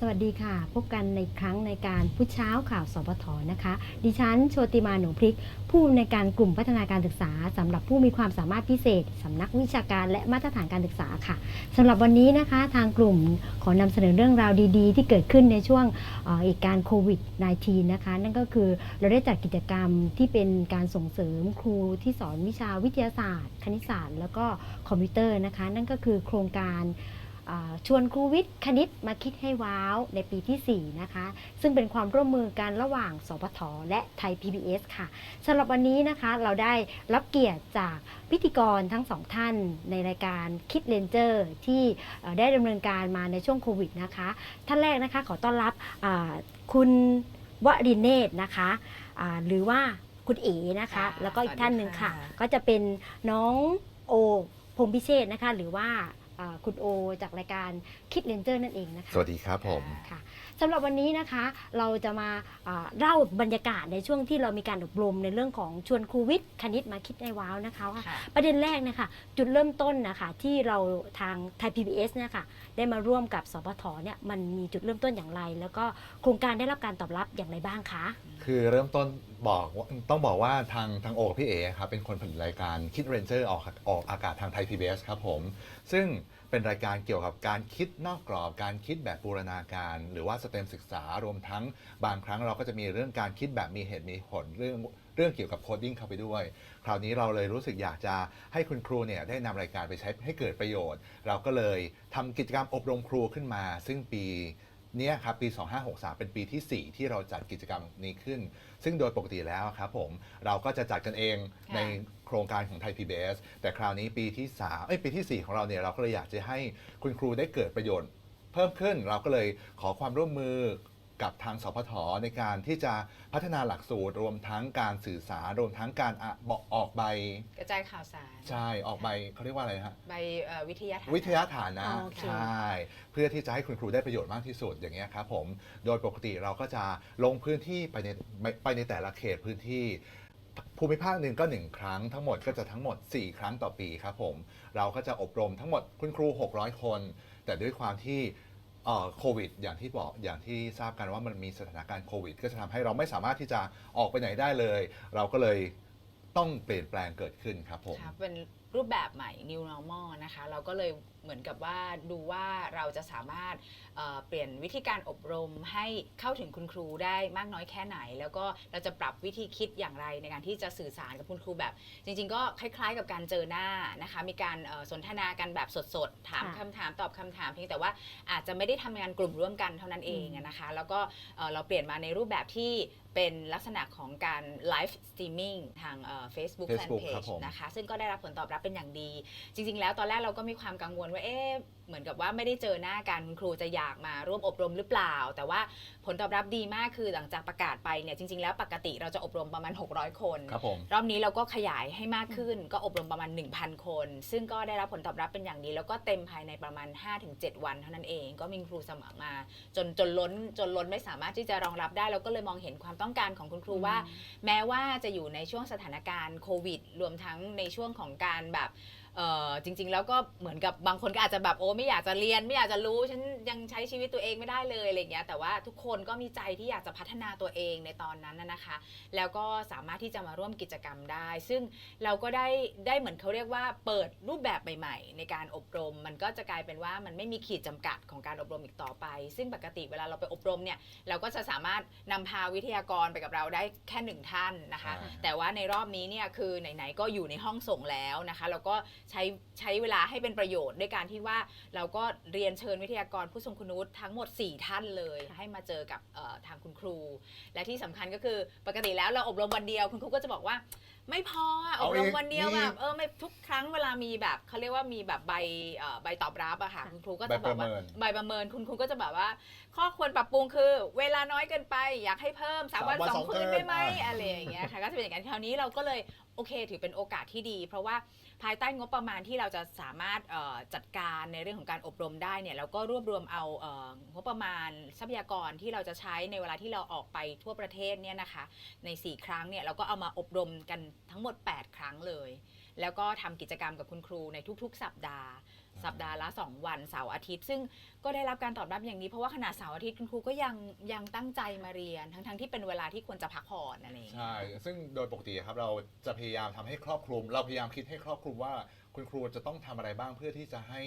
สวัสดีค่ะ พบกันในครั้งในการพุชเช้าข่าวสปทนะคะ ดิฉันโชติมาหนูพริก ผู้ในการกลุ่มพัฒนาการศึกษาสำหรับผู้มีความสามารถพิเศษสำนักวิชาการและมาตรฐานการศึกษาค่ะสำหรับวันนี้นะคะทางกลุ่มขอนำเสนอเรื่องราวดี ๆ ที่เกิดขึ้นในช่วงเอ่อเหตุการณ์โควิด -19 นะคะ นั่นก็คือเราได้จัดกิจกรรมที่เป็นการส่งเสริมครูที่สอนวิชาวิทยาศาสตร์ คณิตศาสตร์ แล้วก็คอมพิวเตอร์นะคะ นั่นก็คือโครงการ ชวนครูวิทย์คณิตมาคิดให้ว้าวในปีที่ 4 นะคะ ซึ่งเป็นความร่วมมือกันระหว่างสปทและไทย PBS ค่ะสำหรับวันนี้นะคะเราได้รับเกียรติจากพิธีกรทั้งสองท่านในรายการคิดเลนเจอร์ที่เอ่อได้ดำเนินการมาในช่วงโควิดนะคะ ท่านแรกนะคะขอต้อนรับอ่าคุณวรินเนตรนะคะอ่าหรือว่าคุณเอ๋นะคะค่ะแล้วก็อีกท่านหนึ่งค่ะสวัสดีค่ะก็จะเป็นน้องโอพงษ์พิเชษนะคะ หรือว่าอ่า คุณโอจากรายการคิดเลนเจอร์นั่นเองนะคะสวัสดีครับผมค่ะ สำหรับวันนี้นะคะ เราจะมาอ่าเล่าบรรยากาศในช่วงที่เรามีการอบรมในเรื่องของชวนครูวิทย์คณิตมาคิดในว้าวนะคะว่าค่ะประเด็นแรกนะคะจุดเริ่มต้นนะคะที่เราทางไทย PBS เนี่ยค่ะได้มาร่วมกับสปทเนี่ยมันมีจุดเริ่มต้นอย่างไร แล้วก็โครงการได้รับการตอบรับอย่างไรบ้างคะ คือเริ่มต้นบอกว่าต้องบอกว่าทางทางโอกับพี่เอครับเป็นคนผลิตรายการคิดเรนเจอร์ออกออกอากาศทางไทย PBS ครับผมซึ่ง เป็นรายการเกี่ยวกับการคิดนอกกรอบ การคิดแบบบูรณาการ หรือว่าสเต็มศึกษารวมทั้งบางครั้งเราก็จะมีเรื่องการคิดแบบมีเหตุมีผลเรื่องเรื่องเกี่ยวกับโคดดิ้งเข้าไปด้วย คราวนี้เราเลยรู้สึกอยากจะให้คุณครูเนี่ยได้นำรายการไปใช้ให้เกิดประโยชน์ เราก็เลยทำกิจกรรมอบรมครูขึ้นมา ซึ่งปีนี่ยครับปี 2563 เป็นปีที่ 4 ที่เราจัดกิจกรรมนี้ขึ้น ซึ่งโดยปกติแล้วครับผมเราก็จะจัดกันเองใน โครงการของไทย PBS แต่คราวนี้ปีที่3เอ้ยปีที่ 4 ของเราเนี่ยเราก็เลยอยากจะให้คุณครูได้เกิดประโยชน์ เพิ่มขึ้นเราก็เลยขอความร่วมมือกับทางสพทในการที่จะพัฒนาหลักสูตร รวมทั้งการสื่อสารรวมทั้งการอะบอกออกใบ กระจายข่าวสาร ใช่ออกใบเขาเรียกว่าอะไรนะฮะใบเอ่อวิทยาฐาน วิทยาฐานะ โอเค ใช่ เพื่อที่จะให้คุณครูได้ประโยชน์มากที่สุดอย่างเงี้ยครับผม โดยปกติเราก็จะลงพื้นที่ไปในไปในแต่ละเขตพื้นที่ ภูมิภาคหนึ่งก็หนึ่งครั้งทั้งหมดก็จะทั้งหมด 4 ครั้งต่อปีครับผมเราก็จะอบรมทั้งหมดคุณครู 600 คน แต่ด้วยความที่เอ่อโควิด อย่างที่บอกอย่างที่ทราบกันว่ามันมีสถานการณ์โควิด ก็จะทำให้เราไม่สามารถที่จะออกไปไหนได้เลย เราก็เลยต้องเปลี่ยนแปลงเกิดขึ้นครับผมเป็น รูปแบบใหม่ new normal นะคะ เราก็เลยเหมือนกับว่าดูว่าเราจะสามารถเอ่อเปลี่ยนวิธีการอบรมให้เข้าถึงคุณครูได้มากน้อยแค่ไหน แล้วก็เราจะปรับวิธีคิดอย่างไรในการที่จะสื่อสารกับคุณครูแบบ จริง ๆ ก็คล้าย ๆ กับการเจอหน้านะคะ มีการเอ่อสนทนากันแบบสดๆ ถามค่ะคำถามตอบคำถามเพียงแต่ว่าอาจจะไม่ได้ทำงานกลุ่มร่วมกันเท่านั้นเองอะนะคะ แล้วก็เอ่อเราเปลี่ยนมาในรูปแบบที่ เป็นลักษณะของการไลฟ์สตรีมมิ่งทางเอ่อ Facebook Facebook ครับ Fanpage ผม นะคะ ซึ่งก็ได้รับผลตอบรับเป็นอย่างดี จริง ๆ แล้วตอนแรกเราก็มีความกังวลว่าเอ๊ะ เหมือนกับว่าไม่ได้เจอหน้ากันคุณครูจะอยากมาร่วมอบรมหรือเปล่า แต่ว่าผลตอบรับดีมากคือหลังจากประกาศไปเนี่ยจริง ๆ แล้วปกติเราจะอบรมประมาณ 600 คน ครับผม รอบนี้เราก็ขยายให้มากขึ้น ก็อบรมประมาณ 1,000 คน ซึ่งก็ได้รับผลตอบรับเป็นอย่างดี แล้วก็เต็มภายในประมาณ 5-7 วันเท่านั้นเอง ก็มีครูสมัครมา จนจนล้นจนล้นไม่สามารถที่จะรองรับได้เราก็เลยมองเห็นความต้องการของคุณครูว่า แม้ว่าจะอยู่ในช่วงสถานการณ์โควิด รวมทั้งในช่วงของการแบบ เอ่อจริง ๆ แล้วก็เหมือนกับบางคนก็อาจจะแบบโอ้ไม่อยากจะเรียน ไม่อยากจะรู้ฉันยังใช้ชีวิตตัวเองไม่ได้เลยอะไรอย่างเงี้ยแต่ว่าทุกคนก็มีใจที่อยากจะพัฒนาตัวเองในตอนนั้นน่ะนะคะ แล้วก็สามารถที่จะมาร่วมกิจกรรมได้ ซึ่งเราก็ได้ได้เหมือนเขาเรียกว่าเปิดรูปแบบใหม่ ๆ ในการอบรม มันก็จะกลายเป็นว่ามันไม่มีขีดจำกัดของการอบรมอีกต่อไป ซึ่งปกติเวลาเราไปอบรมเนี่ยเราก็จะสามารถนำพาวิทยากรไปกับเราได้แค่หนึ่งท่านนะคะใช่แต่ว่าในรอบนี้เนี่ยคือไหนๆก็อยู่ในห้องส่งแล้วนะคะ เราก็ใช้ใช้เวลาให้เป็นประโยชน์ด้วยการที่ว่าเราก็เรียนเชิญวิทยากรผู้ทรงคุณวุฒิทั้งหมด 4 ท่านเลย ให้มาเจอกับเอ่อทางคุณครู และที่สำคัญก็คือปกติแล้วเราอบรมวันเดียวคุณครูก็จะบอกว่า ไม่พออะอเอาบรมอีกวันเดียวมีแบบเออไม่ทุกครั้งเวลามีแบบเขาเรียกว่ามีแบบใบเอ่อใบตอบรับอะค่ะคุณครูก็จะบอกว่าใบประเมินใบประเมินคุณครูก็จะแบบว่า ข้อควรปรับปรุงคือ เวลาน้อยเกินไปอยากให้เพิ่มสามวันสามวันสอสองงคืนคืนได้ไหมอ่าอะไรอย่างเงี้ยค่ะก็จะเป็นอย่างนั้นคราวนี้เราก็เลย โอเค ถือเป็นโอกาสที่ดี เพราะว่าภายใต้งบประมาณที่เราจะสามารถจัดการในเรื่องของการอบรมได้เนี่ยเราก็รวบรวมเอาเอองบประมาณทรัพยากรที่เราจะใช้ในเวลาที่เราออกไปทั่วประเทศเนี่ยนะคะใน 4 ครั้งเนี่ยเราก็เอามาอบรมกันทั้งหมด 8 ครั้งเลย แล้วก็ทำกิจกรรมกับคุณครูในทุก ๆ สัปดาห์ สัปดาห์ละ 2 วันเสาร์อาทิตย์ ซึ่งก็ได้รับการตอบรับอย่างนี้เพราะว่าขนาดเสาร์อาทิตย์คุณครูก็ยังยังตั้งใจมาเรียน ทั้งๆที่เป็นเวลาที่ควรจะพักผ่อนอะไรอย่างเงี้ย ใช่ ซึ่งโดยปกติครับเราจะพยายามทำให้ครอบคลุม เราพยายามคิดให้ครอบคลุมว่าคุณครูจะต้องทำอะไรบ้างเพื่อที่จะให้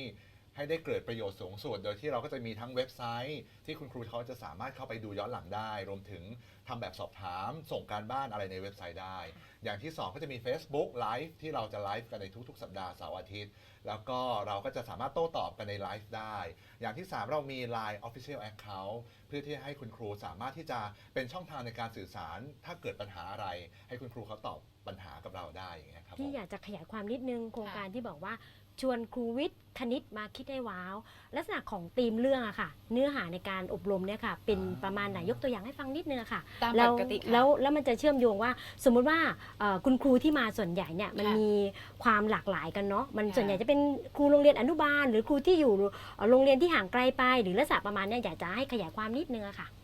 ให้ได้เกิดประโยชน์สูงสุด โดยที่เราก็จะมีทั้งเว็บไซต์ ที่คุณครูเขาจะสามารถเข้าไปดูย้อนหลังได้ รวมถึงทำแบบสอบถาม ส่งการบ้านอะไรในเว็บไซต์ได้ อย่างที่ 2 ก็จะมี Facebook Live ที่เราจะไลฟ์กันในทุกๆ สัปดาห์เสาร์อาทิตย์ แล้วก็เราก็จะสามารถโต้ตอบกันในไลฟ์ได้ อย่างที่ 3 เรามี Line Official Account เพื่อที่ให้คุณครูสามารถที่จะเป็นช่องทางในการสื่อสาร ถ้าเกิดปัญหาอะไร ให้คุณครูเขาตอบปัญหากับเราได้อย่างเงี้ยครับผที่อยากจะขยายความนิดนึงโครงการที่บอกว่า ชวนครูวิทย์คณิตมาคิดให้ว้าว ลักษณะของธีมเรื่องอะค่ะ เนื้อหาในการอบรมเนี่ยค่ะ เป็นอ่าประมาณไหนยกตัวอย่างให้ฟังนิดนึงอะค่ะตามแล้วปกติค่ะ แล้วแล้วมันจะเชื่อมโยงว่า สมมุติว่าเอ่อคุณครูที่มาส่วนใหญ่เนี่ยมันค่ะมีความหลากหลายกันเนาะมันค่ะส่วนใหญ่จะเป็นครูโรงเรียนอนุบาล หรือครูที่อยู่เอ่อโรงเรียนที่ห่างไกลไป หรือลักษณะประมาณเนี้ยอยากจะให้ขยายความนิดนึงอะค่ะค่ะอ๋อ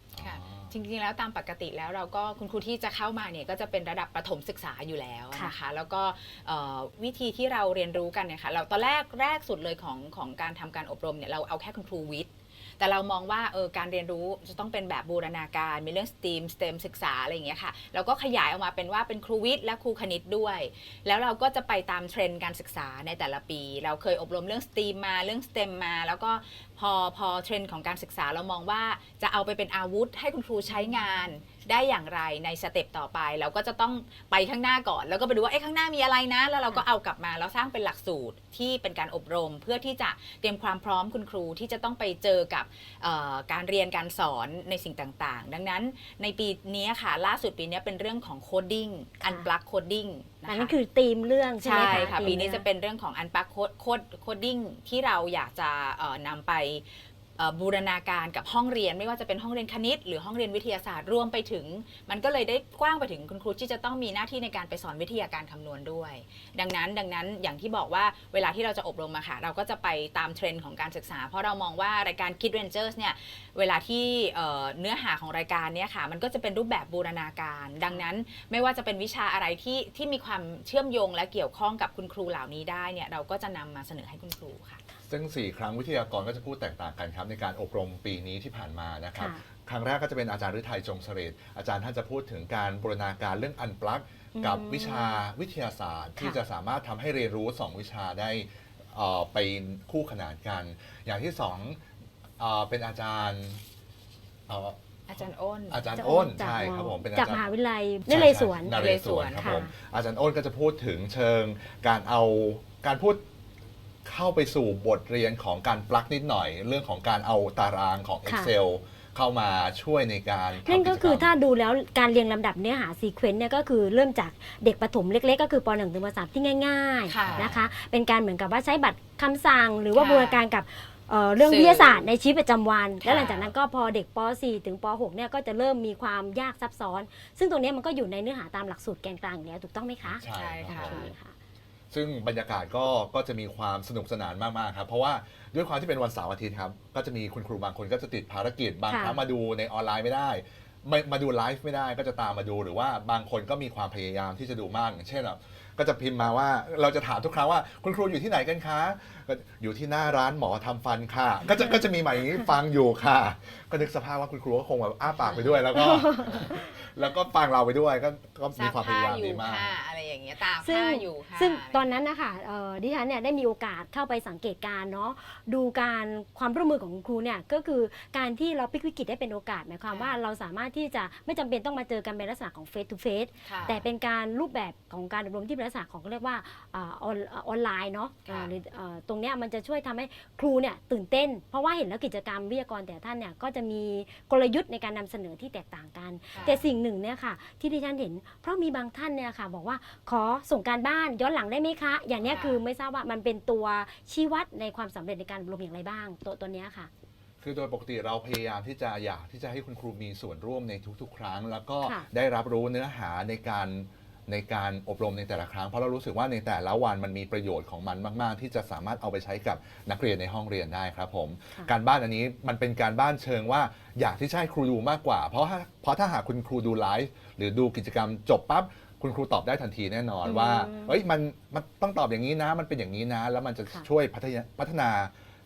จริงๆ แล้วตามปกติแล้วเราก็คุณครูที่จะเข้ามาเนี่ยก็จะเป็นระดับประถมศึกษาอยู่แล้วค่ะนะคะแล้วก็เอ่อวิธีที่เราเรียนรู้กันเนี่ยค่ะเราตอนแรกแรกสุดเลยของของการทำการอบรมเนี่ยเราเอาแค่คุณครูวิทย์ แต่เรามองว่าเออการเรียนรู้จะต้องเป็นแบบบูรณาการ มีเรื่องสตรีมสเตรมศึกษาอะไรอย่างเงี้ยค่ะเราก็ขยายออกมาเป็นว่าเป็นครูวิทย์และครูคณิตด้วย แล้วเราก็จะไปตามเทรนด์การศึกษาในแต่ละปี เราเคยอบรมเรื่องสตรีมมาเรื่องสเตมมา แล้วก็พอพอเทรนด์ของการศึกษาเรามองว่าจะเอาไปเป็นอาวุธให้คุณครูใช้งาน ได้อย่างไรในสเต็ปต่อไป เราก็จะต้องไปข้างหน้าก่อน แล้วก็ไปดูว่าเอ้ข้างหน้ามีอะไรนะ แล้วเราก็เอากลับมาแล้วสร้างเป็นหลักสูตรที่เป็นการอบรม เพื่อที่จะเตรียมความพร้อมคุณครูที่จะต้องไปเจอกับเอ่อการเรียนการสอนในสิ่งต่างๆ ดังนั้นในปีนี้ค่ะล่าสุดปีนี้เป็นเรื่องของโคดดิ้งค่ะอันปลักโคดดิ้งนะอันคะนั้นคือธีมเรื่องใช่ไหมใช่คะค่ะธีมปีนี้รื่องจะเป็นเรื่องของอันปักโคดโคดโคดดิ้งที่เราอยากจะเอ่อนำไปเอ่อ บูรณาการกับห้องเรียน ไม่ว่าจะเป็นห้องเรียนคณิต หรือห้องเรียนวิทยาศาสตร์รวมไปถึง มันก็เลยได้กว้างไปถึงคุณครูที่จะต้องมีหน้าที่ในการไปสอนวิทยาการคำนวณด้วย ดังนั้นดังนั้นอย่างที่บอกว่าเวลาที่เราจะอบรมมาค่ะ เราก็จะไปตามเทรนด์ของการศึกษา เพราะเรามองว่ารายการ Kid Rangers เนี่ยเวลาที่เอ่อเนื้อหาของรายการเนี่ยค่ะมันก็จะเป็นรูปแบบบูรณาการ ดังนั้นไม่ว่าจะเป็นวิชาอะไรที่ที่มีความเชื่อมโยงและเกี่ยวข้องกับคุณครูเหล่านี้ได้เนี่ยเราก็จะนำมาเสนอให้คุณครูค่ะ ซึ่ง 4 ครั้งวิทยากรก็จะพูดแตกต่างกันครับในการอบรมปีนี้ที่ผ่านมานะครับ ค่ะครั้งแรกก็จะเป็นอาจารย์ฤทัยจงเสรตอาจารย์ท่านจะพูดถึงการบูรณาการเรื่องอันปลักกับอืมวิชาวิทยาศาสตร์ ที่ค่ะ จะสามารถทำให้เรียนรู้ 2 วิชาได้เอ่อไปคู่ขนานกัน อย่างที่2เอ่อเป็นอาจารย์เอ่อ อาจารย์อ้น อาจารย์จะอ้นจากใช่ครับผมเป็นอาจากจารมย์หาวิทยาลัยนใช่เรศวรใช่นเรศวรครับค่ะผมอาจารย์อ้นก็จะพูดถึงเชิงการเอาการพูด เข้าไปสู่บทเรียนของการปลักนิดหน่อย เรื่องของการเอาตารางของค่ะ Excel เข้ามาช่วยในการทำนั่นก็คือจรรมถ้าดูแล้วการเรียงลำดับเนื้อหาซีเควนต์เนี่ยก็คือเริ่มจากเด็กประถมเล็ก ๆ ก็คือป .1 ถึงป .3 ที่ง่ายค่ะๆนะคะเป็นการเหมือนกับว่าใช้บัตรคำสั่ง หรือว่าค่ะบูรณาการกับเอ่อเรื่องสื่อวิทยาศาสตร์ในชีวิตประจำวันค่ะแล้วหลังจากนั้นก็พอเด็กป .4 ถึงป .6 เนี่ยก็จะเริ่มมีความยากซับซ้อน ซึ่งตรงเนี้ยมันก็อยู่ในเนื้อหาตามหลักสูตรแกนกลางอยู่แล้วถูกต้องไหมคะ ใช่ครับใช่ผมโอเคค่ะ ซึ่งบรรยากาศก็ก็จะมีความสนุกสนานมากๆครับเพราะว่าด้วยความที่เป็นวันเสาร์อาทิตย์ครับก็จะมีคุณครูบางคนก็จะติดภารกิจบางค่ะครั้งมาดูในออนไลน์ไม่ได้ไม่มาดูไลฟ์ไม่ได้ก็จะตามมาดูหรือว่าบางคนก็มีความพยายามที่จะดูมากอย่างเช่นแบบก็จะพิมพ์มาว่าเราจะถามทุกครั้งว่าคุณครูอยู่ที่ไหนกันคะ ก็อยู่ที่หน้าร้านหมอทำฟันค่ะ ก็จะก็จะมีหมายนี้ฟังอยู่ค่ะ ก็นึกสภาพว่าคุณครูก็คงแบบอ้าปากไปด้วยแล้วก็ แล้วก็ฟังเราไปด้วยก็ก็มีซักความพผ้ายายามอยู่ดีมากค่ะอะไรอย่างเงี้ยตากซึ่งผ้าอยู่ค่ะซึ่งตอนนั้นนะคะเอ่อดิฉันเนี่ยได้มีโอกาสเข้าไปสังเกตการณ์เนาะดูการความร่วมมือของคุณครูเนี่ยก็คือการที่เราพลิกวิกฤตได้เป็นโอกาสหมายความว่าเราสามารถที่จะไม่จำเป็นต้องมาเจอกันในลักษณะของเฟสทูเฟสค่ะ แต่เป็นการรูปแบบของการอบรมที่เป็นลักษณะของเขาเรียกว่าอาออนออนไลน์เนาะค่ะ อ่าหรือเอ่อตรงเนี้ยมันจะช่วยทำให้ครูเนี่ยตื่นเต้น เพราะว่าเห็นแล้วกิจกรรมวิทยากรแต่ละท่านเนี่ยก็จะมีกลยุทธ์ในการนำเสนอที่แตกต่างกันค่ะแต่สิ่งหนึ่งเนี่ยค่ะ ที่ดิฉันเห็น เพราะมีบางท่านเนี่ยค่ะ บอกว่าขอส่งการบ้านย้อนหลังได้ไหมคะ อย่างเนี้ยค่ะคือไม่ทราบว่ามันเป็นตัวชี้วัดในความสำเร็จในการอบรมอย่างไรบ้าง ตัวตัวเนี้ยค่ะคือโดยปกติเราพยายามที่จะอยากที่จะให้คุณครูมีส่วนร่วมในทุกๆ ครั้ง แล้วก็ค่ะได้รับรู้เนื้อหาในการ ในการอบรมในแต่ละครั้ง เพราะเรารู้สึกว่าในแต่ละวันมันมีประโยชน์ของมันมาก ๆ ที่จะสามารถเอาไปใช้กับนักเรียนในห้องเรียนได้ครับผมค่ะการบ้านอันนี้มันเป็นการบ้านเชิงว่าอยากที่จะให้ครูดูมากกว่า เพราะถ้าเพราะถ้าหากคุณครูดูไลฟ์หรือดูกิจกรรมจบปั๊บคุณครูตอบได้ทันทีแน่นอนอืมว่าเอ้ยมันมันต้องตอบอย่างนี้นะ มันเป็นอย่างนี้นะ แล้วมันจะค่ะช่วยพัฒนาพัฒนา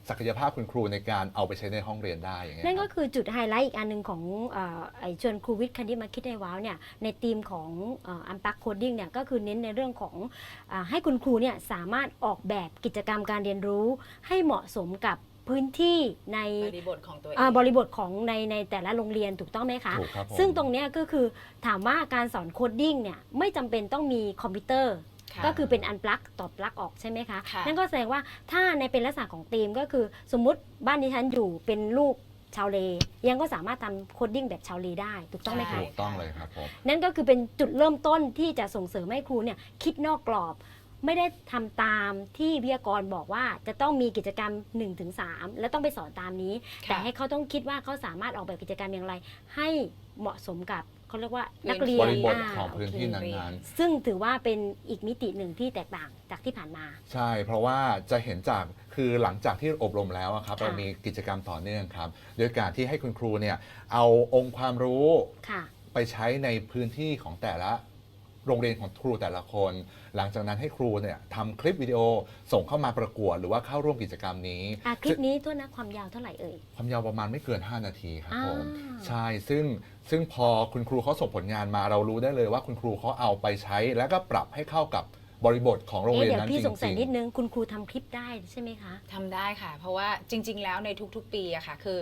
ศักยภาพคุณครูในการเอาไปใช้ในห้องเรียนได้อย่างเงี้ยนั่นคก็รับคือจุดไฮไลท์อีกอันหนึ่งของเอ่อไอชวนครูวิทย์คันที่มาคิดในว้าวเนี่ยในทีมของอัมปักโคดดิ้งเนี่ยก็คือเน้นในเรื่องของอาให้คุณครูเนี่ยสามารถออกแบบกิจกรรมการเรียนรู้ ให้เหมาะสมกับพื้นที่ในบริบทของตัวเอง อ่าบริบทของในในแต่ละโรงเรียนถูกต้องไหมคะ ถูกครับผมซึ่งตรงเนี้ยก็คือถามว่าการสอนโคดดิ้งเนี่ยไม่จำเป็นต้องมีคอมพิวเตอร์ ค่ะก็คือเป็นอันปลั๊กต่อปลั๊กออกใช่ไหมคะค่ะ นั่นก็แสดงว่าถ้าในเป็นลักษณะของทีมก็คือสมมุติบ้านดิฉันอยู่เป็นลูกชาวเลยังก็สามารถทำโคดดิ้งแบบชาวเลได้ถูกต้องไหมคะถูกต้องเลยครับผม นั่นก็คือเป็นจุดเริ่มต้นที่จะส่งเสริมให้ครูเนี่ยคิดนอกกรอบ ไม่ได้ทำตามที่วิทยากรบอกว่าจะต้องมีกิจกรรม 1-3 และต้องไปสอนตามนี้ แต่ให้เขาต้องคิดว่าเขาสามารถออกแบบกิจกรรมอย่างไร ให้เหมาะสมกับ เขาเรียกว่านักเรียบนริบทาของพื้นที่โอเคนั้นซึ่งถือว่าเป็นอีกมิติหนึ่งที่แตกต่างจากที่ผ่านมา ๆ ใช่ เพราะว่าจะเห็นจากคือหลังจากที่อบรมแล้วอะครับค่ะ เรามีกิจกรรมต่อเนื่องครับโดยการที่ให้คุณครูเนี่ยเอาองค์ความรู้ค่ะ ไปใช้ในพื้นที่ของแต่ละ โรงเรียนของครูแต่ละคน หลังจากนั้นให้ครูเนี่ยทำคลิปวิดีโอส่งเข้ามาประกวด หรือว่าเข้าร่วมกิจกรรมนี้ อะคลิปนี้โทษนะความยาวเท่าไหร่เอ่ย ความยาวประมาณไม่เกิน 5 นาทีครับอ่าผมใช่ซึ่งซึ่งพอคุณครูเขาส่งผลงานมาเรารู้ได้เลยว่าคุณครูเขาเอาไปใช้ แล้วก็ปรับให้เข้ากับ บริบทของโรงเอ๊ะเรียนเดี๋ยวนั้นจพี่สงสัยริงนิดนึงคุณครูทำคลิปได้ใช่ไหมคะ ทำได้ค่ะ เพราะว่าจริง ๆ แล้วในทุกๆ ปีอะค่ะ คือ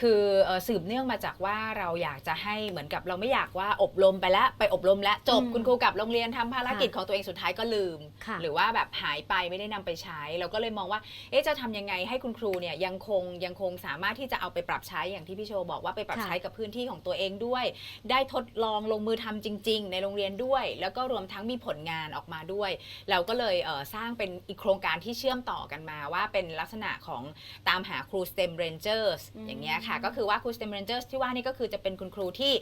คือเอ่อสืบเนื่องมาจากว่าเราอยากจะให้เหมือนกับเราไม่อยากว่าอบรมไปแล้วไปอบรมแล้วจบอืมคุณครูกลับโรงเรียนทำภารกิจค่ะของตัวเองสุดท้ายก็ลืม ค่ะ หรือว่าแบบหายไปไม่ได้นำไปใช้ เราก็เลยมองว่า เอ๊ะจะทำยังไงให้คุณครูเนี่ยยังคงยังคงสามารถที่จะเอาไปปรับใช้อย่างที่พี่โชว์บอกว่าไปปรับค่ะใช้กับพื้นที่ของตัวเองด้วย ได้ทดลองลงมือทำจริง ๆ ในโรงเรียนด้วย แล้วก็รวมทั้งมีผลงานออกมาด้วยเราก็เลยเอ่อสร้างเป็นอีกโครงการที่เชื่อมต่อกันมาว่าเป็นลักษณะของตามหาครู STEM Rangers อืมอย่างเงี้ยค่ะ ก็คือว่าครู STEM Rangers ที่ว่านี่ก็คือจะเป็นคุณครูที่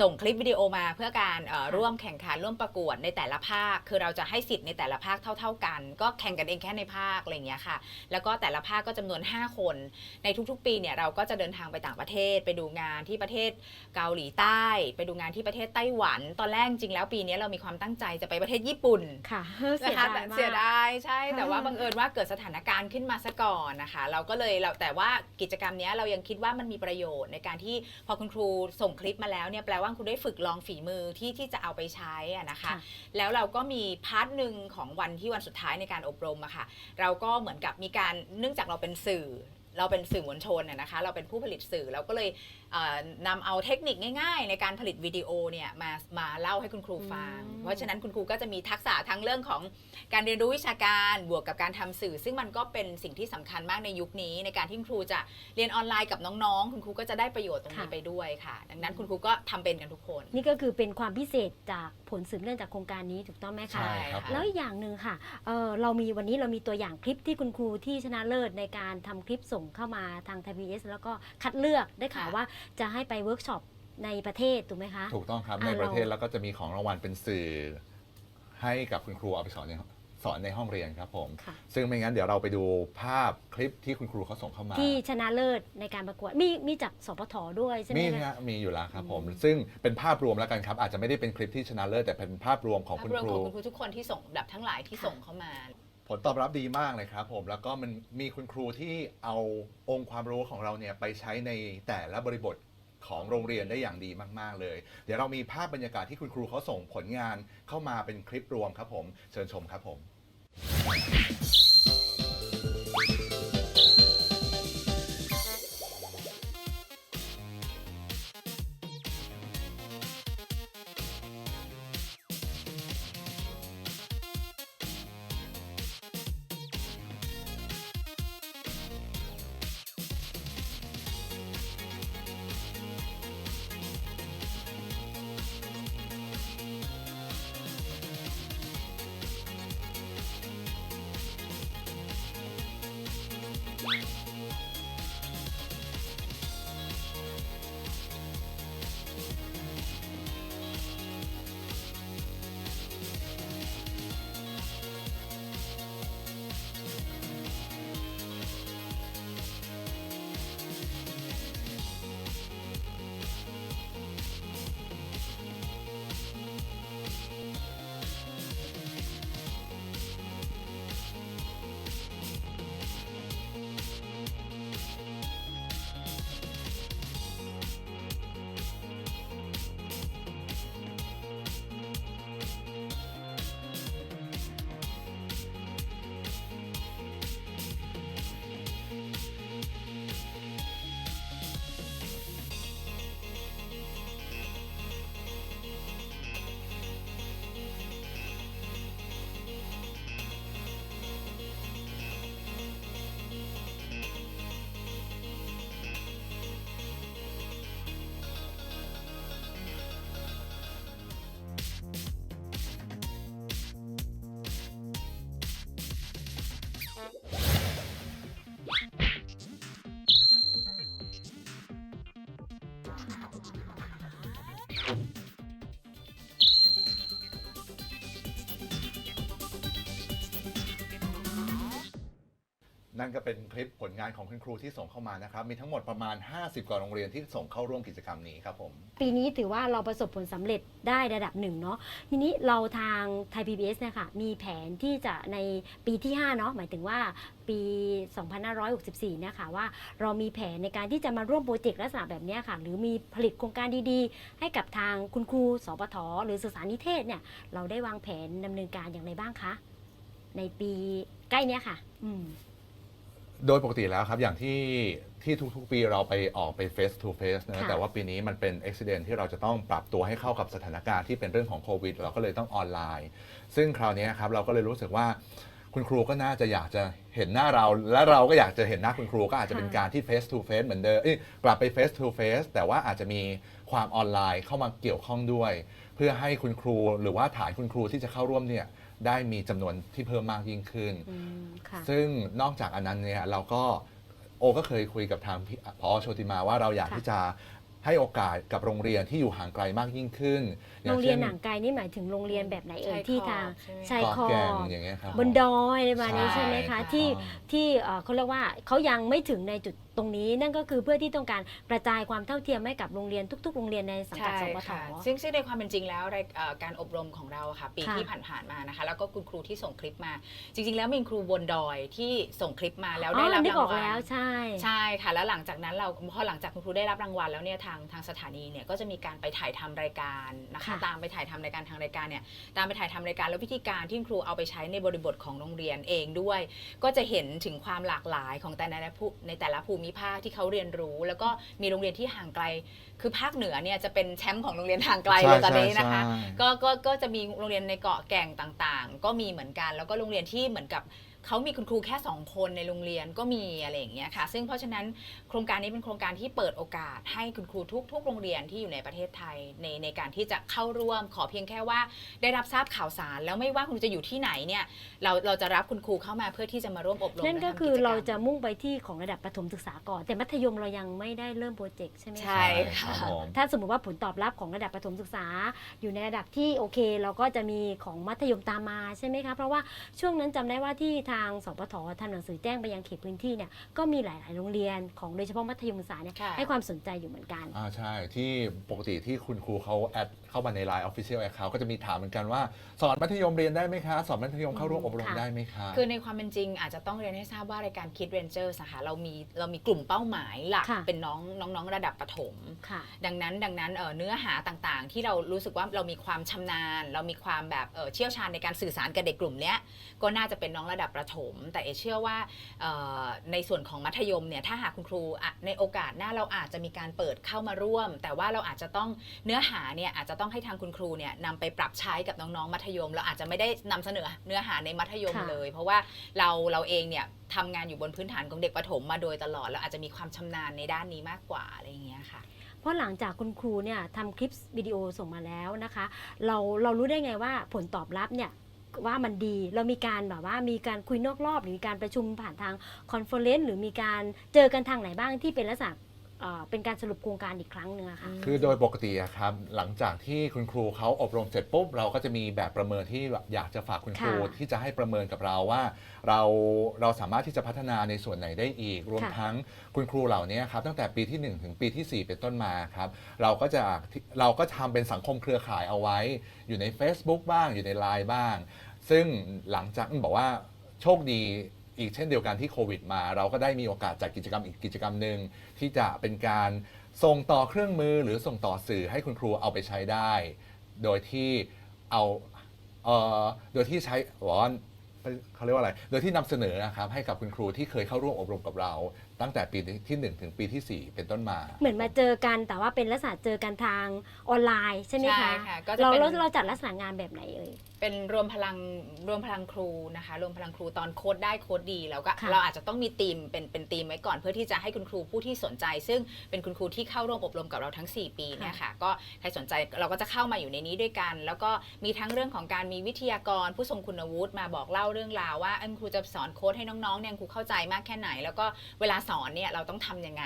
ส่งคลิปวิดีโอมาเพื่อการเอ่อร่วมแข่งขันร่วมประกวดในแต่ละภาค คือเราจะให้สิทธิ์ในแต่ละภาคเท่า ๆกัน ก็แข่งกันเองแค่ในภาคอะไรอย่างเงี้ยค่ะ แล้วก็แต่ละภาคก็จำนวน 5 คน ในทุกๆ ปีเนี่ยเราก็จะเดินทางไปต่างประเทศ ไปดูงานที่ประเทศเกาหลีใต้ ไปดูงานที่ประเทศไต้หวัน ตอนแรกจริงๆแล้วปีนี้เรามีความตั้งใจจะไปประเทศญี่ปุ่นค่ะเสีนะยคะดายแต่มากเสียดายใช่แต่ว่าค่ะบังเอิญว่าเกิดสถานการณ์ขึ้นมาซะก่อนนะคะ เราก็เลยเราแต่ว่ากิจกรรมเนี้ยเรายังคิดว่ามันมีประโยชน์ในการที่พอคุณครูส่งคลิปมาแล้วเนี่ยแปลว่าคุณได้ฝึกลองฝีมือที่ที่จะเอาไปใช้อะนะคะค่ะแล้วเราก็มีพาร์ทหนึ่งของวันที่วันสุดท้ายในการอบรมอะค่ะ เราก็เหมือนกับมีการเนื่องจากเราเป็นสื่อเราเป็นสื่อมวลชนน่ะนะคะ เราเป็นผู้ผลิตสื่อเราก็เลยเอ่อนำเอาเทคนิคง่ายๆ ในการผลิตวิดีโอเนี่ยมามาเล่าให้คุณครูฟังอืมเพราะฉะนั้นคุณครูก็จะมีทักษะทั้งเรื่องของการเรียนรู้วิชาการบวกกับการทำสื่อ ซึ่งมันก็เป็นสิ่งที่สำคัญมากในยุคนี้ ในการที่คุณครูจะเรียนออนไลน์กับน้องๆ คุณครูก็จะได้ประโยชน์ตรงนี้ค่ะไปด้วยค่ะ ดังนั้นคุณครูก็ทำเป็นกันทุกคน นี่ก็คือเป็นความพิเศษจากผลสืบเนื่องจากโครงการนี้ถูกต้องไหมใช่คะครับแล้วอีกอย่างหนึ่งค่ะเอ่อเรามีวันนี้เรามีตัวอย่างคลิปที่คุณครูที่ชนะเลิศในการทำคลิปส่งเข้ามาทางไทยพีเอสแล้วก็คัดเลือกได้ข่าวค่ะว่าจะให้ไปเวิร์กช็อปในประเทศถูกไหมคะ ถูกต้องครับอ่าในประเทศเราแล้วก็จะมีของรางวัลเป็นสื่อ ให้กับคุณครูเอาไปสอนในสอนในห้องเรียนครับผม ค่ะ ซึ่งไม่งั้นเดี๋ยวเราไปดูภาพคลิปที่คุณครูเขาส่งเข้ามา ที่ชนะเลิศในการประกวดมีมีจากสปทด้วยใช่ไหมมีคะนะมีอยู่แล้วครับผม อืม ซึ่งเป็นภาพรวมแล้วกันครับ อาจจะไม่ได้เป็นคลิปที่ชนะเลิศแต่เป็นภาพรวมของคุณภาพรวมครู ของคุณครูทุกคนที่ส่งแบบทั้งหลายที่ส่งเข้ามา ผลตอบรับดีมากเลยครับผมแล้วก็มันมีคุณครูที่เอาองค์ความรู้ของเราเนี่ยไปใช้ในแต่ละบริบทของโรงเรียนได้อย่างดีมาก ๆ เลย เดี๋ยวเรามีภาพบรรยากาศที่คุณครูเขาส่งผลงานเข้ามาเป็นคลิปรวมครับผม เชิญชมครับผม นั่นก็เป็นคลิปผลงานของคุณครูที่ส่งเข้ามานะครับ มีทั้งหมดประมาณ 50 กว่าโรงเรียนที่ส่งเข้าร่วมกิจกรรมนี้ครับผม ปีนี้ถือว่าเราประสบผลสำเร็จได้ระดับหนึ่งเนาะทีนี้เราทางไทย PBS เนี่ยค่ะมีแผนที่จะในปีที่ 5 เนาะหมายถึงว่าปี 2564เนี่ยค่ะว่าเรามีแผนในการที่จะมาร่วมโปรเจกต์ลักษณะแบบเนี้ยค่ะ หรือมีผลิตโครงการดีๆ ให้กับทางคุณครูสปทหรือสื่อสารนิเทศเนี่ยเราได้วางแผนดำเนินการอย่างไรบ้างคะในปีใกล้เนี้ยค่ะ อืม โดยปกติแล้วครับอย่างที่ที่ทุกๆ ปีเราไปออกไป face to face นะค่ะแต่ว่าปีนี้มันเป็นอุบิเหตุที่เราจะต้องปรับตัวให้เข้ากับสถานการณ์ที่เป็นเรื่องของโควิด เราก็เลยต้องออนไลน์ ซึ่งคราวนี้ครับเราก็เลยรู้สึกว่าคุณครูก็น่าจะอยากจะเห็นหน้าเรา และเราก็อยากจะเห็นหน้าคุณครูก็อาจจะเป็นค่ะ การที่ face to face เหมือนเดิมเอ้ยกลับไป face to face แต่ว่าอาจจะมีความออนไลน์เข้ามาเกี่ยวข้องด้วย เพื่อให้คุณครูหรือว่าฐานคุณครูที่จะเข้าร่วมเนี่ย ได้มีจำนวนที่เพิ่มมากยิ่งขึ้น อืมค่ะ ซึ่งนอกจากอันนั้นเนี่ยเราก็โอก็เคยคุยกับทางพี่พอโชติมาว่าเราอยากค่ะ ที่จะให้โอกาสกับโรงเรียนที่อยู่ห่างไกลมากยิ่งขึ้นอโรย่างงเรีเช่ยนนหนังไกลนี่หมายถึงโรงเรียนแบบไหนเอ่ยชายที่ขอบทางใช่ไหมชายเกาะคอแก่งอย่างเงี้ยครับบนดอยอะไรประมาณนี้ใช่ใช่ไหมคะครับที่อ๋อที่เอ่อเขาเรียกว่าเขายังไม่ถึงในจุด ตรงนี้นั่นก็คือเพื่อที่ต้องการกระจายความเท่าเทียมให้กับโรงเรียนทุก ๆ โรงเรียนในสังกัดใช่สปท ค่ะซึ่งซึ่งในความเป็นจริงแล้วรายเอ่อการอบรมของเราค่ะ ปีค่ะที่ผ่านๆมานะคะ แล้วก็คุณครูที่ส่งคลิปมา จริง ๆ แล้วมีครูบนดอยที่ส่งคลิปมาแล้วได้รับนึกราองอกวัลแล้วใช่ ใช่ค่ะแล้วหลังจากนั้นเราพอหลังจากคุณครูได้รับรางวัลแล้วเนี่ยทางทางสถานีเนี่ยก็จะมีการไปถ่ายทำรายการนะคะค่ะตามไปถ่ายทำรายการทางรายการเนี่ยตามไปถ่ายทำรายการแล้ววิธีการที่คุณครูเอาไปใช้ในบริบทของโรงเรียนเองด้วย ก็จะเห็นถึงความหลากหลายของแต่ละภูในแต่ละภูมิภาคที่เขาเรียนรู้ แล้วก็มีโรงเรียนที่ห่างไกล คือภาคเหนือเนี่ยจะเป็นแชมป์ของโรงเรียนห่างไกลเลยตอนนี้นะคะใช่ใช่ก็ก็ก็จะมีโรงเรียนในเกาะแก่งต่างๆ ก็มีเหมือนกัน แล้วก็โรงเรียนที่เหมือนกับ เขามีคุณครูแค่ 2 คนในโรงเรียนก็มีอะไรอย่างเงี้ยค่ะ ซึ่งเพราะฉะนั้นโครงการนี้เป็นโครงการที่เปิดโอกาสให้คุณครูทุกทุกโรงเรียนที่อยู่ในประเทศไทยในในการที่จะเข้าร่วมขอเพียงแค่ว่าได้รับทราบข่าวสาร แล้วไม่ว่าคุณครูจะอยู่ที่ไหนเนี่ยเราเราจะรับคุณครูเข้ามาเพื่อที่จะมาร่วมอบรมนั่นก็และทำคือจกมเราจะมุ่งไปที่ของระดับประถมศึกษาก่อน แต่มัธยมเรายังไม่ได้เริ่มโปรเจกต์ใช่ไหมคะใช่ครับค่ะผมถ้าสมมติว่าผลตอบรับของระดับประถมศึกษา อยู่ในระดับที่โอเค เราก็จะมีของมัธยมตามมาใช่ไหมคะเพราะว่าช่วงนั้นจำได้ว่าที่ทางสปททำหนังสือแจ้งไปยังเขตพื้นที่เนี่ยก็มีหลาย ๆ โรงเรียนของโดยเฉพาะมัธยมศึกษาเนี่ยค่ะ ให้ความสนใจอยู่เหมือนกัน อ่าใช่ที่ปกติที่คุณครูเขาแอดเข้ามาใน Line Official Account ก็จะมีถามเหมือนกันว่า สอนมัธยมเรียนได้ไหมคะ สอนมัธยมเข้าร่วมอบรมค่ะได้ไหมคะ คือในความเป็นจริงอาจจะต้องเรียนให้ทราบว่ารายการคิดเรนเจอร์นะคะเรามีเรามีกลุ่มเป้าหมายหลักค่ะ เป็นน้องน้องๆระดับประถม ค่ะ ดังนั้นดังนั้นเอ่อเนื้อหาต่างๆ ที่เรารู้สึกว่าเรามีความชำนาญ เรามีความแบบเอ่อเชี่ยวชาญในการสื่อสารกับเด็กกลุ่มเนี้ยก็น่าจะเป็นน้องระดับประถม แต่เอเชื่อว่าเอ่อในส่วนของมัธยมเนี่ยถ้าหากคุณครูอะในโอกาสหน้าเราอาจจะมีการเปิดเข้ามาร่วม แต่ว่าเราอาจจะต้องเนื้อหาเนี่ยอาจจะต้องให้ทางคุณครูเนี่ยนำไปปรับใช้กับน้องๆมัธยม เราอาจจะไม่ได้นำเสนอเนื้อหาในมัธยมค่ะ เลย เพราะว่าเราเราเองเนี่ยทำงานอยู่บนพื้นฐานของเด็กประถมมาโดยตลอดเราอาจจะมีความชำนาญในด้านนี้มากกว่าอะไรอย่างเงี้ยค่ะ เพราะหลังจากคุณครูเนี่ยทำคลิปวิดีโอส่งมาแล้วนะคะ เราเรารู้ได้ไงว่าผลตอบรับเนี่ยว่ามันดีเรามีการแบบว่ามีการคุยนอกรอบ หรือมีการประชุมผ่านทางคอนเฟอเรนซ์หรือมีการเจอกันทางไหนบ้างที่เป็นลักษณะเอ่อเป็นการสรุปโครงการอีกครั้งหนึ่งอะค่ะ คือโดยปกติอะครับหลังจากที่คุณครูเขาอบรมเสร็จปุ๊บเราก็จะมีแบบประเมินที่แบบอยากจะฝากคุณครูค่ะที่จะให้ประเมินกับเราว่า เราเราสามารถที่จะพัฒนาในส่วนไหนได้อีก รวมค่ะ ทั้งคุณครูเหล่านี้ครับตั้งแต่ปีที่1ถึงปีที่4เป็นต้นมาครับเราก็จะเราก็ทำเป็นสังคมเครือข่ายเอาไว้ อยู่ใน Facebook บ้างอยู่ใน Line บ้าง ซึ่งหลังจากบอกว่าโชคดี อีกเช่นเดียวกันที่โควิดมา เราก็ได้มีโอกาสจัดกิจกรรมอีกกิจกรรมหนึ่งที่จะเป็นการส่งต่อเครื่องมือหรือส่งต่อสื่อให้คุณครูเอาไปใช้ได้ โดยที่เอาเอ่อโดยที่ใช้วอน เขาเรียกว่าอะไร โดยที่นำเสนอนะครับให้กับคุณครูที่เคยเข้าร่วมอบรมกับเรา ตั้งแต่ปีที่ 1 ถึงปีทีสี่ 4 เป็นต้นมา เหมือนมาเจอกันแต่ว่าเป็นลักษณะเจอกันทางออนไลน์ใช่ไหมใช่คะค่ะก็จะเราเป็นเราเราจัดลักษณะงานแบบไหนเอ่ย เป็นรวมพลังรวมพลังครูนะคะ รวมพลังครูตอนโค้ดได้โค้ดดีแล้วก็ค่ะ เราอาจจะต้องมีทีมเป็นเป็นทีมไว้ก่อนเพื่อที่จะให้คุณครูผู้ที่สนใจ ซึ่งเป็นคุณครูที่เข้าร่วมอบรมกับเราทั้ง 4 ปีเนี่ยค่ะ ก็ใครสนใจเราก็จะเข้ามาอยู่ในนี้ด้วยกัน แล้วก็มีทั้งเรื่องของการมีวิทยากรผู้ทรงคุณวุฒิมาบอกเล่าเรื่องราวว่าเออครูจะสอนโค้ดให้น้องๆเนี่ยครูเข้าใจมากแค่ไหน แล้วก็เวลาสอนเนี่ยเราต้องทำยังไง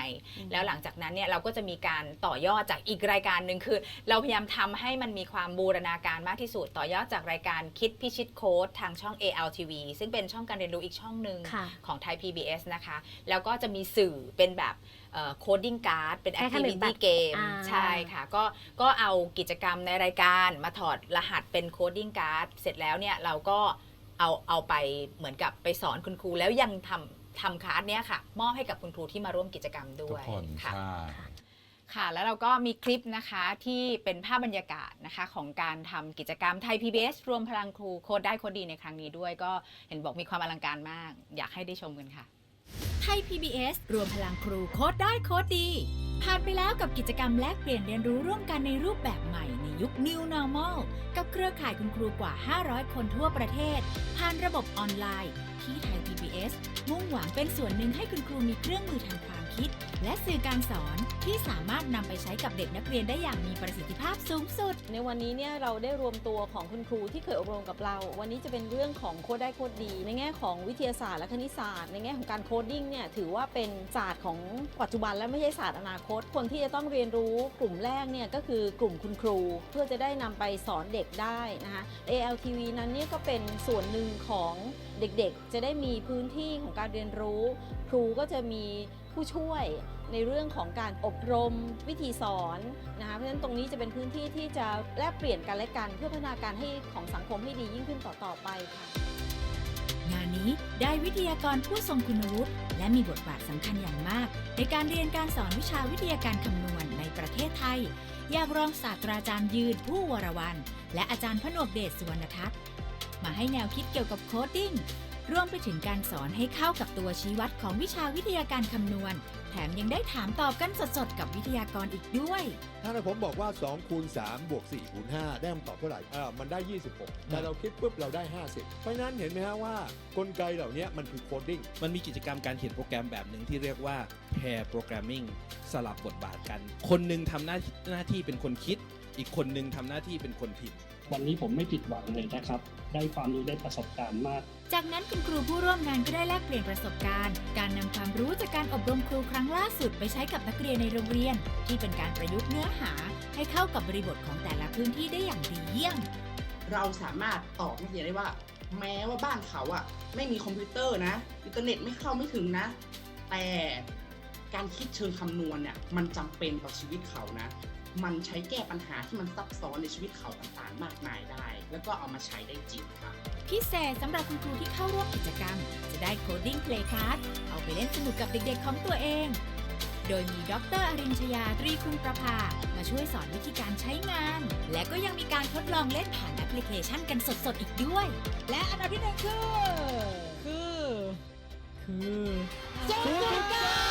แล้วหลังจากนั้นเนี่ยเราก็จะมีการต่อยอดจากอีกรายการหนึ่งคือ เราพยายามทำให้มันมีความบูรณาการมากที่สุดต่อยอดจากรายการคิดพิชิตโค้ดทางช่อง ALTV ซึ่งเป็นช่องการเรียนรู้อีกช่องหนึ่งค่ะของไทย PBS นะคะ แล้วก็จะมีสื่อเป็นแบบโคดดิ้งการ์ดเป็นคล้ายๆเหมือนบั activity ตร game อ่าใช่ค่ะก็ก็เอากิจกรรมในรายการมาถอดรหัสเป็นโคดดิ้งการ์ดเสร็จแล้วเนี่ยเราก็ เอาเอาไปเหมือนกับไปสอนคุณครูแล้วยังทำทำคลาสเนี้ยค่ะ มอบให้กับคุณครูที่มาร่วมกิจกรรมด้ทุวกยคนค่ะ ใช่ ค่ะ แล้วเราก็มีคลิปนะคะที่เป็นภาพบรรยากาศนะคะของการทำกิจกรรมไทย PBS รวมพลังครูโคดได้โคดดีในครั้งนี้ด้วย ก็เห็นบอกมีความอลังการมาก อยากให้ได้ชมกันค่ะ ไทย PBS รวมพลังครูโค้ดได้โค้ดดี ผ่านไปแล้วกับกิจกรรมแลกเปลี่ยนเรียนรู้ร่วมกันในรูปแบบใหม่ในยุค New Normal กับเครือข่ายคุณครูกว่า 500 คนทั่วประเทศ ผ่านระบบออนไลน์ ที่ไทย PBS มุ่งหวังเป็นส่วนหนึ่งให้คุณครูมีเครื่องมือทางความ คิด และสื่อการสอนที่สามารถนำไปใช้กับเด็กนักเรียนได้อย่างมีประสิทธิภาพสูงสุด ในวันนี้เนี่ยเราได้รวมตัวของคุณครูที่เคยอบรมกับเรา วันนี้จะเป็นเรื่องของโค้ดได้โค้ดดี ในแง่ของวิทยาศาสตร์และคณิตศาสตร์ ในแง่ของการโคดดิ้งเนี่ยถือว่าเป็นศาสตร์ของปัจจุบันและไม่ใช่ศาสตร์อนาคต คนที่จะต้องเรียนรู้กลุ่มแรกเนี่ยก็คือกลุ่มคุณครู เพื่อจะได้นำไปสอนเด็กได้นะคะ ALTV นั้นเนี่ยก็เป็นส่วนหนึ่งของเด็กๆ จะได้มีพื้นที่ของการเรียนรู้ ครูก็จะมี ผู้ช่วยในเรื่องของการอบรมวิธีสอนนะคะเพราะฉะนั้นตรงนี้จะเป็นพื้นที่ที่จะแลกเปลี่ยนกันและกัน เพื่อพัฒนาการให้ของสังคมให้ดียิ่งขึ้นต่อๆไปค่ะ งานนี้ได้วิทยากรผู้ทรงคุณวุฒิและมีบทบาทสำคัญอย่างมาก ในการเรียนการสอนวิชาวิทยาการคำนวณในประเทศไทย อย่างรองศาสตราจารย์ยืนผู้วรวัน และอาจารย์พนวกเดชสุวรรณทัศน์มาให้แนวคิดเกี่ยวกับโคดดิ้ง รวมไปถึงการสอนให้เข้ากับตัวชี้วัดของวิชาวิทยาการคำนวณ แถมยังได้ถามตอบกันสดๆ กับวิทยากรอีกด้วย ถ้าผมบอกว่า2คูณ3บวก4คูณ5ได้คำตอบเท่าไหร่อ่ามันได้ 26 แต่เราคิดปุ๊บเราได้ 50 เพราะฉะนั้นเห็นไหมฮะว่ากลไกเหล่านี้มันคือโคดดิ้ง มันมีกิจกรรมการเขียนโปรแกรมแบบหนึ่งที่เรียกว่า pair programming สลับบทบาทกัน คนหนึ่งทำหน้าหน้าที่เป็นคนคิด อีกคนหนึ่งทำหน้าที่เป็นคนพิมพ์วันนี้ผมไม่ผิดหวังเลยนะครับ ได้ความรู้ได้ประสบการณ์มาก จากนั้นคุณครูผู้ร่วมงานก็ได้แลกเปลี่ยนประสบการณ์ การนำความรู้จากการอบรมครูครั้งล่าสุดไปใช้กับนักเรียนในโรงเรียน ที่เป็นการประยุกต์เนื้อหา ให้เข้ากับบริบทของแต่ละพื้นที่ได้อย่างดีเยี่ยม เราสามารถตอบนักเรียนได้ว่า แม้ว่าบ้านเขาอะไม่มีคอมพิวเตอร์นะอินเทอร์เน็ตไม่เข้าไม่ถึงนะ แต่ การคิดเชิงคำนวณเนี่ยมันจำเป็นต่อชีวิตเขานะ มันใช้แก้ปัญหาที่มันซับซ้อนในชีวิตเขาต่างๆมากมายได้ แล้วก็เอามาใช้ได้จริงครับพิเศษสำหรับคุณครูที่เข้าร่วมกิจกรรม จะได้โคดดิ้งเพลย์ค a า s เอาไปเล่นสนุกกับเด็กๆของตัวเอง โดยมีดรอรินชยาตรีคุณประภา มาช่วยสอนวิธีการใช้งาน และก็ยังมีการทดลองเล่นผ่านแอปพลิเคชันกันสดๆอีกด้วย และอันดับที่หนึ่งคือ คือ คือ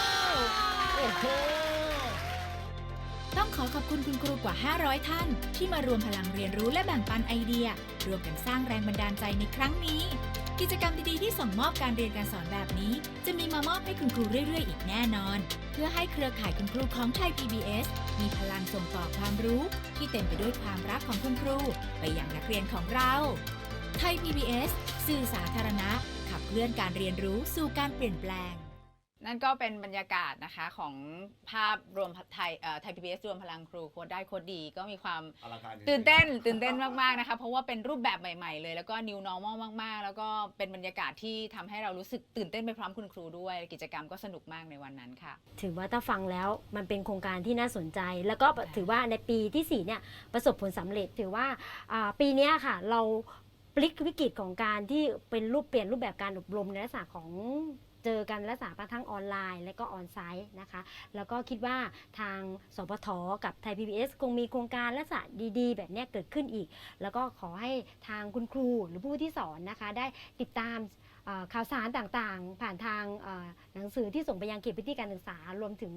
ต้องขอขอบคุณคุณครูกว่า 500 ท่าน ที่มารวมพลังเรียนรู้และแบ่งปันไอเดีย รวมกันสร้างแรงบันดาลใจในครั้งนี้ กิจกรรมดีๆที่ส่งมอบการเรียนการสอนแบบนี้ จะมีมามอบให้คุณครูเรื่อยๆ อีกแน่นอน เพื่อให้เครือข่ายคุณครูของไทย PBS มีพลังส่งต่อความรู้ ที่เต็มไปด้วยความรักของคุณครู ไปยังนักเรียนของเราไทย PBS สื่อสาธารณะ ขับเคลื่อนการเรียนรู้สู่การเปลี่ยนแปลง นั่นก็เป็นบรรยากาศนะคะของภาพรวมไทยเอ่อไทยพีบีรวมพลังครูโค้ดได้โค้ดดีก็มีความตื่นเต้น ตื่นเต้นมากๆนะคะเพราะว่าเป็นรูปแบบใหม่ๆ เลยแล้วก็ new normal มากๆ แล้วก็เป็นบรรยากาศที่ทำให้เรารู้สึกตื่นเต้นไปพร้อมคุณครูด้วย กิจกรรมก็สนุกมากในวันนั้นค่ะ ถือว่าถ้าฟังแล้วมันเป็นโครงการที่น่าสนใจ แล้วก็ถือว่าในปีที่ 4 เนี่ย ประสบผลสำเร็จถือว่าอ่าปีเนี้ยค่ะ เราพลิกวิกฤตของการที่เป็นรูปเปลี่ยนรูปแบบการอบรมในลักษณะของ เจอกันลักษณะทั้งออนไลน์ และก็ออนไซต์นะคะ แล้วก็คิดว่าทางสปทกับไทย PBS คงมีโครงการลักษณะดีๆ แบบนี้เกิดขึ้นอีก แล้วก็ขอให้ทางคุณครูหรือผู้ที่สอนนะคะ ได้ติดตาม ข่าวสารต่างๆ ผ่านทางหนังสือที่ส่งไปยังเขตพื้นที่การศึกษา รวมถึง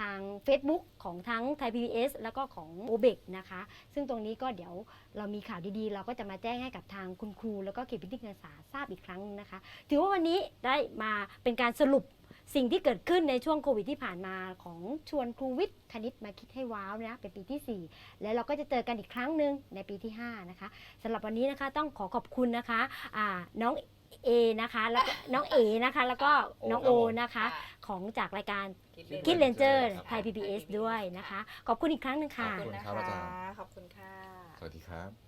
ทาง Facebook ของทั้งไทย PBS แล้วก็ของ o b e c นะคะ ซึ่งตรงนี้ก็เดี๋ยวเรามีข่าวดีๆ เราก็จะมาแจ้งให้กับทางคุณครู แล้วก็เขตพื้นที่การศึกษาทราบอีกครั้งนึงนะคะ ถือว่าวันนี้ได้มาเป็นการสรุปสิ่งที่เกิดขึ้นในช่วงโควิดที่ผ่านมาของชวนครูวิทย์คณิตมาคิดให้ว้าวนะเป็นปีที่ 4 แล้วเราก็จะเจอกันอีกครั้งหนึ่งในปีที่ 5 นะคะสำหรับวันนี้นะคะต้องขอขอบคุณนะคะน้อง เอนะคะแล้วก็น้องเอนะคะ แล้วก็น้องโอนะคะ ของจากรายการคิดเลนเจอร์ครับไทย PBS ด้วยนะคะ ขอบคุณอีกครั้งหนึ่งค่ะ ขอบคุณนะขอบคุณครับอาจารย์ คะ ขอบคุณค่ะ สวัสดีครับ